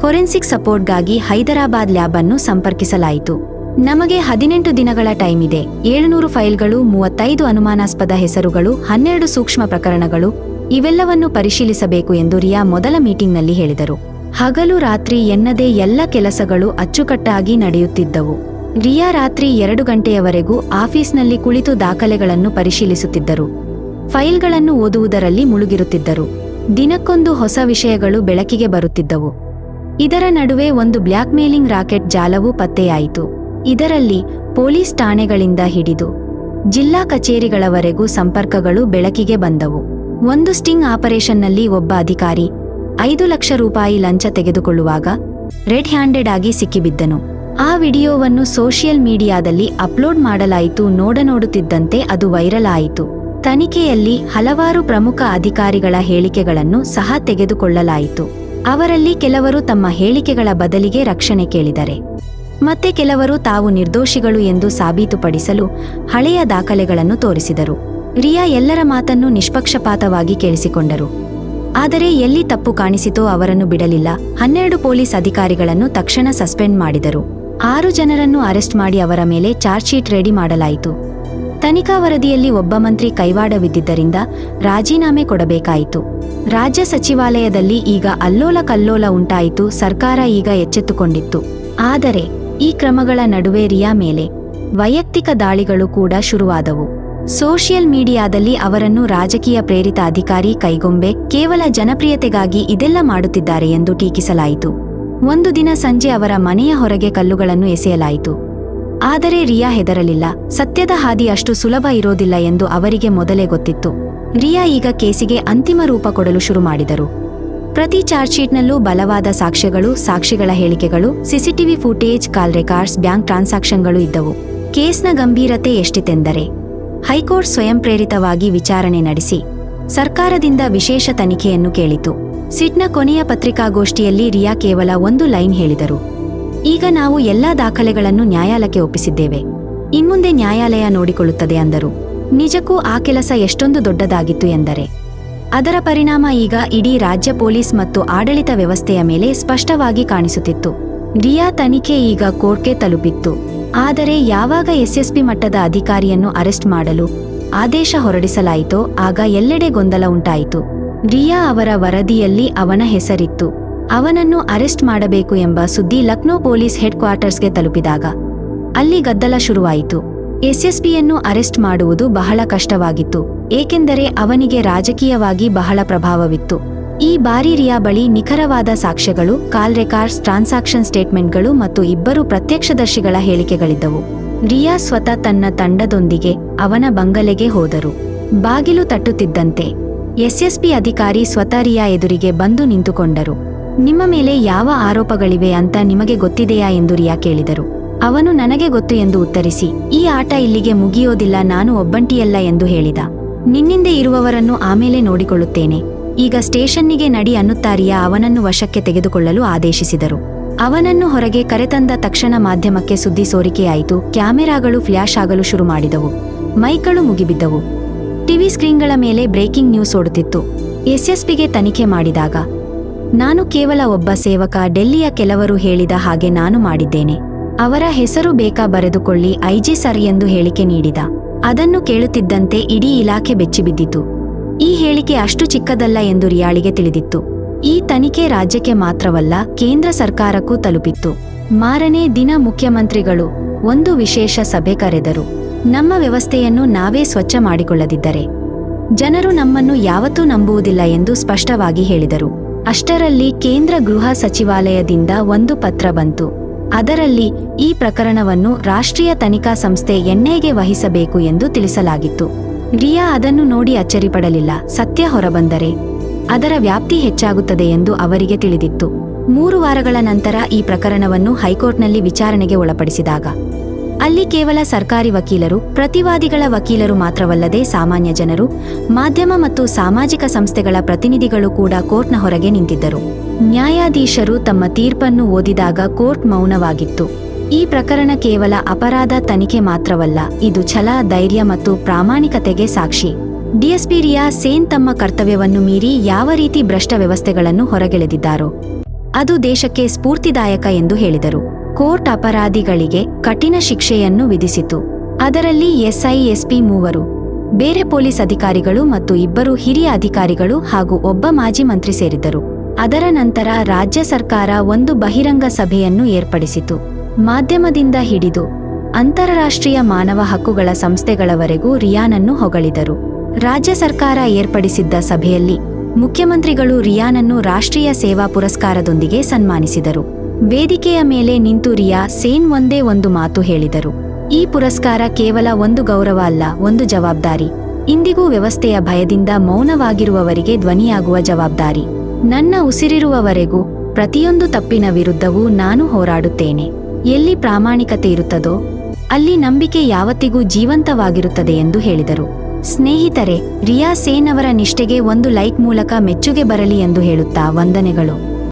ಫೊರೆನ್ಸಿಕ್ ಸಪೋರ್ಟ್ಗಾಗಿ ಹೈದರಾಬಾದ್ ಲ್ಯಾಬ್ ಅನ್ನು ಸಂಪರ್ಕಿಸಲಾಯಿತು. ನಮಗೆ ಹದಿನೆಂಟು ದಿನಗಳ ಟೈಮ್ ಇದೆ. ಏಳುನೂರು ಫೈಲ್ಗಳು, ಮೂವತ್ತೈದು ಅನುಮಾನಾಸ್ಪದ ಹೆಸರುಗಳು, ಹನ್ನೆರಡು ಸೂಕ್ಷ್ಮ ಪ್ರಕರಣಗಳು, ಇವೆಲ್ಲವನ್ನು ಪರಿಶೀಲಿಸಬೇಕು ಎಂದು ರಿಯಾ ಮೊದಲ ಮೀಟಿಂಗ್ನಲ್ಲಿ ಹೇಳಿದರು. ಹಗಲು ರಾತ್ರಿ ಎನ್ನದೇ ಎಲ್ಲ ಕೆಲಸಗಳು ಅಚ್ಚುಕಟ್ಟಾಗಿ ನಡೆಯುತ್ತಿದ್ದವು. ರಿಯಾ ರಾತ್ರಿ ಎರಡು ಗಂಟೆಯವರೆಗೂ ಆಫೀಸ್ನಲ್ಲಿ ಕುಳಿತು ದಾಖಲೆಗಳನ್ನು ಪರಿಶೀಲಿಸುತ್ತಿದ್ದರು. ಫೈಲ್ಗಳನ್ನು ಓದುವುದರಲ್ಲಿ ಮುಳುಗಿರುತ್ತಿದ್ದರು. ದಿನಕ್ಕೊಂದು ಹೊಸ ವಿಷಯಗಳು ಬೆಳಕಿಗೆ ಬರುತ್ತಿದ್ದವು. ಇದರ ನಡುವೆ ಒಂದು ಬ್ಲ್ಯಾಕ್ಮೇಲಿಂಗ್ ರಾಕೆಟ್ ಜಾಲವೂ ಪತ್ತೆಯಾಯಿತು. ಇದರಲ್ಲಿ ಪೊಲೀಸ್ ಠಾಣೆಗಳಿಂದ ಹಿಡಿದು ಜಿಲ್ಲಾ ಕಚೇರಿಗಳವರೆಗೂ ಸಂಪರ್ಕಗಳು ಬೆಳಕಿಗೆ ಬಂದವು. ಒಂದು ಸ್ಟಿಂಗ್ ಆಪರೇಷನ್ನಲ್ಲಿ ಒಬ್ಬ ಅಧಿಕಾರಿ ಐದು ಲಕ್ಷ ರೂಪಾಯಿ ಲಂಚ ತೆಗೆದುಕೊಳ್ಳುವಾಗ ರೆಡ್ ಹ್ಯಾಂಡೆಡ್ ಆಗಿ ಸಿಕ್ಕಿಬಿದ್ದನು. ಆ ವಿಡಿಯೋವನ್ನು ಸೋಷಿಯಲ್ ಮೀಡಿಯಾದಲ್ಲಿ ಅಪ್ಲೋಡ್ ಮಾಡಲಾಯಿತು ನೋಡ ನೋಡುತ್ತಿದ್ದಂತೆ ಅದು ವೈರಲ್ ಆಯಿತು. ತನಿಖೆಯಲ್ಲಿ ಹಲವಾರು ಪ್ರಮುಖ ಅಧಿಕಾರಿಗಳ ಹೇಳಿಕೆಗಳನ್ನು ಸಹ ತೆಗೆದುಕೊಳ್ಳಲಾಯಿತು. ಅವರಲ್ಲಿ ಕೆಲವರು ತಮ್ಮ ಹೇಳಿಕೆಗಳ ಬದಲಿಗೆ ರಕ್ಷಣೆ ಕೇಳಿದರೆ. ಮತ್ತೆ ಕೆಲವರು ತಾವು ನಿರ್ದೋಷಿಗಳು ಎಂದು ಸಾಬೀತುಪಡಿಸಲು ಹಳೆಯ ದಾಖಲೆಗಳನ್ನು ತೋರಿಸಿದರು. ರಿಯಾ ಎಲ್ಲರ ಮಾತನ್ನು ನಿಷ್ಪಕ್ಷಪಾತವಾಗಿ ಕೇಳಿಸಿಕೊಂಡರು. ಆದರೆ ಎಲ್ಲಿ ತಪ್ಪು ಕಾಣಿಸಿತೋ ಅವರನ್ನು ಬಿಡಲಿಲ್ಲ. ಹನ್ನೆರಡು ಪೊಲೀಸ್ ಅಧಿಕಾರಿಗಳನ್ನು ತಕ್ಷಣ ಸಸ್ಪೆಂಡ್ ಮಾಡಿದರು. ಆರು ಜನರನ್ನು ಅರೆಸ್ಟ್ ಮಾಡಿ ಅವರ ಮೇಲೆ ಚಾರ್ಜ್ ಶೀಟ್ ರೆಡಿ ಮಾಡಲಾಯಿತು. ತನಿಖಾ ವರದಿಯಲ್ಲಿ ಒಬ್ಬ ಮಂತ್ರಿ ಕೈವಾಡವಿದ್ದರಿಂದ ರಾಜೀನಾಮೆ ಕೊಡಬೇಕಾಯಿತು. ರಾಜ್ಯ ಸಚಿವಾಲಯದಲ್ಲಿ ಈಗ ಅಲ್ಲೋಲ ಕಲ್ಲೋಲ ಉಂಟಾಯಿತು, ಸರ್ಕಾರ ಈಗ ಎಚ್ಚೆತ್ತುಕೊಂಡಿತ್ತು. ಆದರೆ ಈ ಕ್ರಮಗಳ ನಡುವೆ ರಿಯಾ ಮೇಲೆ ವೈಯಕ್ತಿಕ ದಾಳಿಗಳು ಕೂಡ ಶುರುವಾದವು. ಸೋಷಿಯಲ್ ಮೀಡಿಯಾದಲ್ಲಿ ಅವರನ್ನು ರಾಜಕೀಯ ಪ್ರೇರಿತ ಅಧಿಕಾರಿ ಕೈಗೊಂಬೆ ಕೇವಲ ಜನಪ್ರಿಯತೆಗಾಗಿ ಇದೆಲ್ಲ ಮಾಡುತ್ತಿದ್ದಾರೆ ಎಂದು ಟೀಕಿಸಲಾಯಿತು. ಒಂದು ದಿನ ಸಂಜೆ ಅವರ ಮನೆಯ ಹೊರಗೆ ಕಲ್ಲುಗಳನ್ನು ಎಸೆಯಲಾಯಿತು. ಆದರೆ ರಿಯಾ ಹೆದರಲಿಲ್ಲ. ಸತ್ಯದ ಹಾದಿ ಅಷ್ಟು ಸುಲಭ ಇರೋದಿಲ್ಲ ಎಂದು ಅವರಿಗೆ ಮೊದಲೇ ಗೊತ್ತಿತ್ತು. ರಿಯಾ ಈಗ ಕೇಸಿಗೆ ಅಂತಿಮ ರೂಪ ಕೊಡಲು ಶುರು ಮಾಡಿದರು. ಪ್ರತಿ ಚಾರ್ಜ್ ಶೀಟ್ನಲ್ಲೂ ಬಲವಾದ ಸಾಕ್ಷ್ಯಗಳು, ಸಾಕ್ಷಿಗಳ ಹೇಳಿಕೆಗಳು, CCTV footage, call records, bank ಟ್ರಾನ್ಸಾಕ್ಷನ್ಗಳು ಇದ್ದವು. ಕೇಸ್ನ ಗಂಭೀರತೆ ಎಷ್ಟಿತೆಂದರೆ, ಹೈಕೋರ್ಟ್ ಸ್ವಯಂ ಪ್ರೇರಿತವಾಗಿ ವಿಚಾರಣೆ ನಡೆಸಿ, ಸರ್ಕಾರದಿಂದ ವಿಶೇಷ ತನಿಖೆಯನ್ನು ಕೇಳಿತು. ಸಿಟ್ನ ಕೊನೆಯ ಪತ್ರಿಕಾಗೋಷ್ಠಿಯಲ್ಲಿ ರಿಯಾ ಕೇವಲ ಒಂದು ಲೈನ್ ಹೇಳಿದರು. ಈಗ ನಾವು ಎಲ್ಲಾ ದಾಖಲೆಗಳನ್ನು ನ್ಯಾಯಾಲಯಕ್ಕೆ ಒಪ್ಪಿಸಿದ್ದೇವೆ. ಇನ್ಮುಂದೆ ನ್ಯಾಯಾಲಯ ನೋಡಿಕೊಳ್ಳುತ್ತದೆ ಅಂದರು. ನಿಜಕ್ಕೂ ಆ ಕೆಲಸ ಎಷ್ಟೊಂದು ದೊಡ್ಡದಾಗಿತ್ತು ಎಂದರೆ. ಅದರ ಪರಿಣಾಮ ಈಗ ಇಡೀ ರಾಜ್ಯ ಪೊಲೀಸ್ ಮತ್ತು ಆಡಳಿತ ವ್ಯವಸ್ಥೆಯ ಮೇಲೆ ಸ್ಪಷ್ಟವಾಗಿ ಕಾಣಿಸುತ್ತಿತ್ತು. ರಿಯಾ ತನಿಖೆ ಈಗ ಕೋರ್ಟ್ಗೆ ತಲುಪಿತ್ತು. ಆದರೆ ಯಾವಾಗ ಎಸ್ಎಸ್ಪಿ ಮಟ್ಟದ ಅಧಿಕಾರಿಯನ್ನು ಅರೆಸ್ಟ್ ಮಾಡಲು ಆದೇಶ ಹೊರಡಿಸಲಾಯಿತೋ ಆಗ ಎಲ್ಲೆಡೆ ಗೊಂದಲ ಉಂಟಾಯಿತು. ರಿಯಾ ಅವರ ವರದಿಯಲ್ಲಿ ಅವನ ಹೆಸರಿತ್ತು. ಅವನನ್ನು ಅರೆಸ್ಟ್ ಮಾಡಬೇಕು ಎಂಬ ಸುದ್ದಿ ಲಕ್ನೋ ಪೊಲೀಸ್ ಹೆಡ್ ಕ್ವಾರ್ಟರ್ಸ್ಗೆ ತಲುಪಿದಾಗ, ಅಲ್ಲಿ ಗದ್ದಲ ಶುರುವಾಯಿತು. ಎಸ್ಎಸ್ಪಿಯನ್ನು ಅರೆಸ್ಟ್ ಮಾಡುವುದು ಬಹಳ ಕಷ್ಟವಾಗಿತ್ತು, ಏಕೆಂದರೆ ಅವನಿಗೆ ರಾಜಕೀಯವಾಗಿ ಬಹಳ ಪ್ರಭಾವವಿತ್ತು. ಈ ಬಾರಿ ರಿಯಾ ಬಳಿ ನಿಖರವಾದ ಸಾಕ್ಷ್ಯಗಳು, ಕಾಲ್ ರೆಕಾರ್ಡ್ಸ್, ಟ್ರಾನ್ಸಾಕ್ಷನ್ ಸ್ಟೇಟ್ಮೆಂಟ್ಗಳು ಮತ್ತು ಇಬ್ಬರು ಪ್ರತ್ಯಕ್ಷದರ್ಶಿಗಳ ಹೇಳಿಕೆಗಳಿದ್ದವು. ರಿಯಾ ಸ್ವತಃ ತನ್ನ ತಂಡದೊಂದಿಗೆ ಅವನ ಬಂಗಲೆಗೆ ಹೋದರು. ಬಾಗಿಲು ತಟ್ಟುತ್ತಿದ್ದಂತೆ, ಎಸ್ಎಸ್ಪಿ ಅಧಿಕಾರಿ ಸ್ವತಃ ರಿಯಾ ಎದುರಿಗೆ ಬಂದು ನಿಂತುಕೊಂಡರು. ನಿಮ್ಮ ಮೇಲೆ ಯಾವ ಆರೋಪಗಳಿವೆ ಅಂತ ನಿಮಗೆ ಗೊತ್ತಿದೆಯಾ ಎಂದು ರಿಯಾ ಕೇಳಿದರು. ಅವನು, ನನಗೆ ಗೊತ್ತು ಎಂದು ಉತ್ತರಿಸಿ, ಈ ಆಟ ಇಲ್ಲಿಗೆ ಮುಗಿಯೋದಿಲ್ಲ, ನಾನು ಒಬ್ಬಂಟಿಯಲ್ಲ ಎಂದು ಹೇಳಿದ. ನಿನ್ನಿಂದೆ ಇರುವವರನ್ನು ಆಮೇಲೆ ನೋಡಿಕೊಳ್ಳುತ್ತೇನೆ. ಈಗ ಸ್ಟೇಷನ್ನಿಗೆ ನಡಿ ಅನ್ನುತ್ತಾರಿಯಾ ಅವನನ್ನು ವಶಕ್ಕೆ ತೆಗೆದುಕೊಳ್ಳಲು ಆದೇಶಿಸಿದರು. ಅವನನ್ನು ಹೊರಗೆ ಕರೆತಂದ ತಕ್ಷಣ ಮಾಧ್ಯಮಕ್ಕೆ ಸುದ್ದಿ ಸೋರಿಕೆಯಾಯಿತು. ಕ್ಯಾಮೆರಾಗಳು ಫ್ಲ್ಯಾಶ್ ಆಗಲು ಶುರು ಮಾಡಿದವು. ಮೈಕ್ಗಳು ಮುಗಿಬಿದ್ದವು. ಟಿವಿ ಸ್ಕ್ರೀನ್ಗಳ ಮೇಲೆ ಬ್ರೇಕಿಂಗ್ ನ್ಯೂಸ್ ಓಡುತ್ತಿತ್ತು. ಎಸ್ಎಸ್ಪಿಗೆ ತನಿಖೆ ಮಾಡಿದಾಗ ನಾನು ಕೇವಲ ಒಬ್ಬ ಸೇವಕ, ಡೆಲ್ಲಿಯ ಕೆಲವರು ಹೇಳಿದ ಹಾಗೆ ನಾನು ಮಾಡಿದ್ದೇನೆ. ಅವರ ಹೆಸರು ಬೇಕಾ ಬರೆದುಕೊಳ್ಳಿ, ಐಜಿ ಸರ್ ಎಂದು ಹೇಳಿಕೆ ನೀಡಿದ. ಅದನ್ನು ಕೇಳುತ್ತಿದ್ದಂತೆ ಇಡೀ ಇಲಾಖೆ ಬೆಚ್ಚಿಬಿದ್ದಿತು. ಈ ಹೇಳಿಕೆ ಅಷ್ಟು ಚಿಕ್ಕದಲ್ಲ ಎಂದು ರಿಯಾಳಿಗೆ ತಿಳಿದಿತ್ತು. ಈ ತನಿಖೆ ರಾಜ್ಯಕ್ಕೆ ಮಾತ್ರವಲ್ಲ, ಕೇಂದ್ರ ಸರ್ಕಾರಕ್ಕೂ ತಲುಪಿತ್ತು. ಮಾರನೇ ದಿನ ಮುಖ್ಯಮಂತ್ರಿಗಳು ಒಂದು ವಿಶೇಷ ಸಭೆ ಕರೆದರು. ನಮ್ಮ ವ್ಯವಸ್ಥೆಯನ್ನು ನಾವೇ ಸ್ವಚ್ಛ ಮಾಡಿಕೊಳ್ಳದಿದ್ದರೆ ಜನರು ನಮ್ಮನ್ನು ಯಾವತ್ತೂ ನಂಬುವುದಿಲ್ಲ ಎಂದು ಸ್ಪಷ್ಟವಾಗಿ ಹೇಳಿದರು. ಅಷ್ಟರಲ್ಲಿ ಕೇಂದ್ರ ಗೃಹ ಸಚಿವಾಲಯದಿಂದ ಒಂದು ಪತ್ರ ಬಂತು. ಅದರಲ್ಲಿ ಈ ಪ್ರಕರಣವನ್ನು ರಾಷ್ಟ್ರೀಯ ತನಿಖಾ ಸಂಸ್ಥೆ ಎನ್ಐಗೆ ವಹಿಸಬೇಕು ಎಂದು ತಿಳಿಸಲಾಗಿತ್ತು. ರಿಯಾ ಅದನ್ನು ನೋಡಿ ಅಚ್ಚರಿಪಡಲಿಲ್ಲ. ಸತ್ಯ ಹೊರಬಂದರೆ ಅದರ ವ್ಯಾಪ್ತಿ ಹೆಚ್ಚಾಗುತ್ತದೆ ಎಂದು ಅವರಿಗೆ ತಿಳಿದಿತ್ತು. ಮೂರು ವಾರಗಳ ನಂತರ ಈ ಪ್ರಕರಣವನ್ನು ಹೈಕೋರ್ಟ್ನಲ್ಲಿ ವಿಚಾರಣೆಗೆ ಒಳಪಡಿಸಿದಾಗ ಅಲ್ಲಿ ಕೇವಲ ಸರ್ಕಾರಿ ವಕೀಲರು, ಪ್ರತಿವಾದಿಗಳ ವಕೀಲರು ಮಾತ್ರವಲ್ಲದೆ ಸಾಮಾನ್ಯ ಜನರು, ಮಾಧ್ಯಮ ಮತ್ತು ಸಾಮಾಜಿಕ ಸಂಸ್ಥೆಗಳ ಪ್ರತಿನಿಧಿಗಳು ಕೂಡ ಕೋರ್ಟ್ನ ಹೊರಗೆ ನಿಂತಿದ್ದರು. ನ್ಯಾಯಾಧೀಶರು ತಮ್ಮ ತೀರ್ಪನ್ನು ಓದಿದಾಗ ಕೋರ್ಟ್ ಮೌನವಾಗಿತ್ತು. ಈ ಪ್ರಕರಣ ಕೇವಲ ಅಪರಾಧ ತನಿಖೆ ಮಾತ್ರವಲ್ಲ, ಇದು ಛಲ, ಧೈರ್ಯ ಮತ್ತು ಪ್ರಾಮಾಣಿಕತೆಗೆ ಸಾಕ್ಷಿ. ಡಿಎಸ್ಪಿ ರಿಯಾ ಸೇನ್ ತಮ್ಮ ಕರ್ತವ್ಯವನ್ನು ಮೀರಿ ಯಾವ ರೀತಿ ಭ್ರಷ್ಟ ವ್ಯವಸ್ಥೆಗಳನ್ನು ಹೊರಗೆಳೆದಿದ್ದಾರೋ, ಅದು ದೇಶಕ್ಕೆ ಸ್ಫೂರ್ತಿದಾಯಕ ಎಂದು ಹೇಳಿದರು. ಕೋರ್ಟ್ ಅಪರಾಧಿಗಳಿಗೆ ಕಠಿಣ ಶಿಕ್ಷೆಯನ್ನು ವಿಧಿಸಿತು. ಅದರಲ್ಲಿ ಎಸ್ಐ, ಎಸ್ಪಿ ಮೂವರು, ಬೇರೆ ಪೊಲೀಸ್ ಅಧಿಕಾರಿಗಳು ಮತ್ತು ಇಬ್ಬರು ಹಿರಿಯ ಅಧಿಕಾರಿಗಳು ಹಾಗೂ ಒಬ್ಬ ಮಾಜಿ ಮಂತ್ರಿ ಸೇರಿದ್ದರು. ಅದರ ನಂತರ ರಾಜ್ಯ ಸರ್ಕಾರ ಒಂದು ಬಹಿರಂಗ ಸಭೆಯನ್ನು ಏರ್ಪಡಿಸಿತು. ಮಾಧ್ಯಮದಿಂದ ಹಿಡಿದು ಅಂತಾರಾಷ್ಟ್ರೀಯ ಮಾನವ ಹಕ್ಕುಗಳ ಸಂಸ್ಥೆಗಳವರೆಗೂ ರಿಯಾನನ್ನು ಹೊಗಳಿದರು. ರಾಜ್ಯ ಸರ್ಕಾರ ಏರ್ಪಡಿಸಿದ್ದ ಸಭೆಯಲ್ಲಿ ಮುಖ್ಯಮಂತ್ರಿಗಳು ರಿಯಾನನ್ನು ರಾಷ್ಟ್ರೀಯ ಸೇವಾ ಪುರಸ್ಕಾರದೊಂದಿಗೆ ಸನ್ಮಾನಿಸಿದರು. ವೇದಿಕೆಯ ಮೇಲೆ ನಿಂತು ರಿಯಾ ಸೇನ್ ಒಂದೇ ಒಂದು ಮಾತು ಹೇಳಿದರು. ಈ ಪುರಸ್ಕಾರ ಕೇವಲ ಒಂದು ಗೌರವ ಅಲ್ಲ, ಒಂದು ಜವಾಬ್ದಾರಿ. ಇಂದಿಗೂ ವ್ಯವಸ್ಥೆಯ ಭಯದಿಂದ ಮೌನವಾಗಿರುವವರಿಗೆ ಧ್ವನಿಯಾಗುವ ಜವಾಬ್ದಾರಿ. ನನ್ನ ಉಸಿರಿರುವವರೆಗೂ ಪ್ರತಿಯೊಂದು ತಪ್ಪಿನ ವಿರುದ್ಧವೂ ನಾನು ಹೋರಾಡುತ್ತೇನೆ. ಎಲ್ಲಿ ಪ್ರಾಮಾಣಿಕತೆ ಇರುತ್ತದೋ, ಅಲ್ಲಿ ನಂಬಿಕೆ ಯಾವತ್ತಿಗೂ ಜೀವಂತವಾಗಿರುತ್ತದೆ ಎಂದು ಹೇಳಿದರು. ಸ್ನೇಹಿತರೆ, ರಿಯಾ ಸೇನ್ ಅವರ ನಿಷ್ಠೆಗೆ ಒಂದು ಲೈಕ್ ಮೂಲಕ ಮೆಚ್ಚುಗೆ ಬರಲಿ ಎಂದು ಹೇಳುತ್ತಾ ವಂದನೆಗಳು.